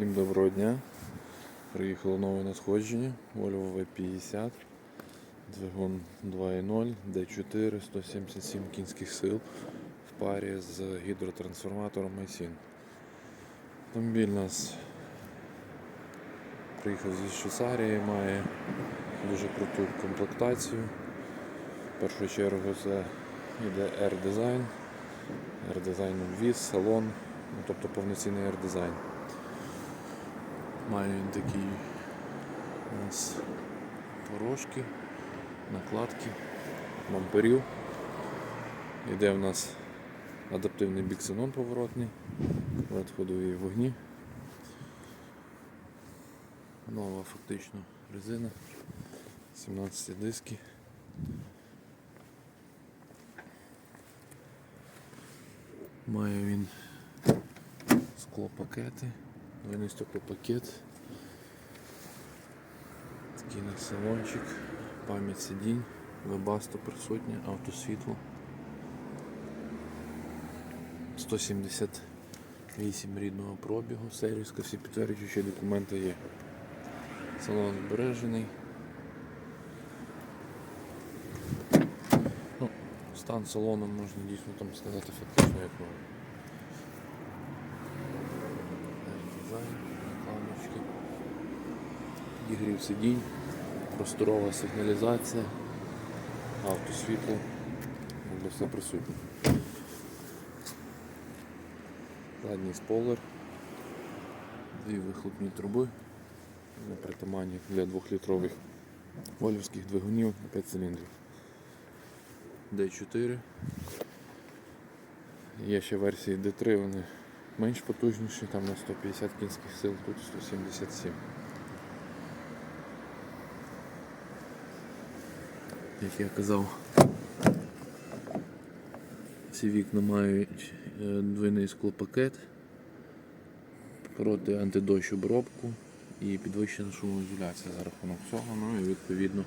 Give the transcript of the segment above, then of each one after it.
Всім доброго дня. Приїхало нове надходження Volvo V50, двигун 2.0, D4, 177 кінських сил в парі з гідротрансформатором Айсін. Автомобіль нас приїхав зі Швейцарії, має дуже круту комплектацію. В першу чергу це йде R-дизайн, R-дизайн віз, салон, ну, тобто повноцінний R-дизайн. Має він такі у нас порожки, накладки, бамперів. Іде в нас адаптивний біксенон поворотний, ходові вогні. Нова фактично резина, 17 диски. Має він склопакети, двойний стеклопакет, такий на салончик, пам'ять сидінь, вебасто присутня, автосвітло. 178 рідного пробігу, сервіска, всі підтверджуючі документи є. Салон збережений. Ну, стан салону можна дійсно там сказати фактично як новий. Підігрів сидінь, просторова сигналізація, автосвітло, все присутнє. Задній спойлер, дві вихлопні труби на притаманні для 2-літрових волівських двигунів на 5 циліндрів. D4. Є ще версії D3, вони менш потужніші, там на 150 кінських сил, тут 177. Як я казав, ці вікна мають е, двойний склопакет проти антидощ обробку і підвищена шумоізоляція за рахунок цього, ну і відповідно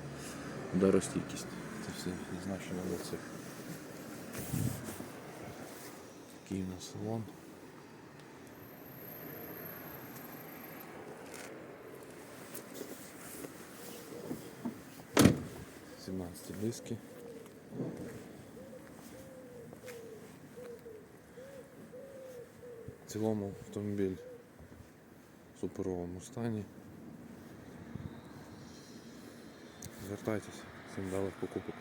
ударостійкість. Це все зазначено до цих. Такий у нас салон. Сімнадцяті диски. В цілому автомобіль в суперовому стані. Звертайтеся, всім далих покупок.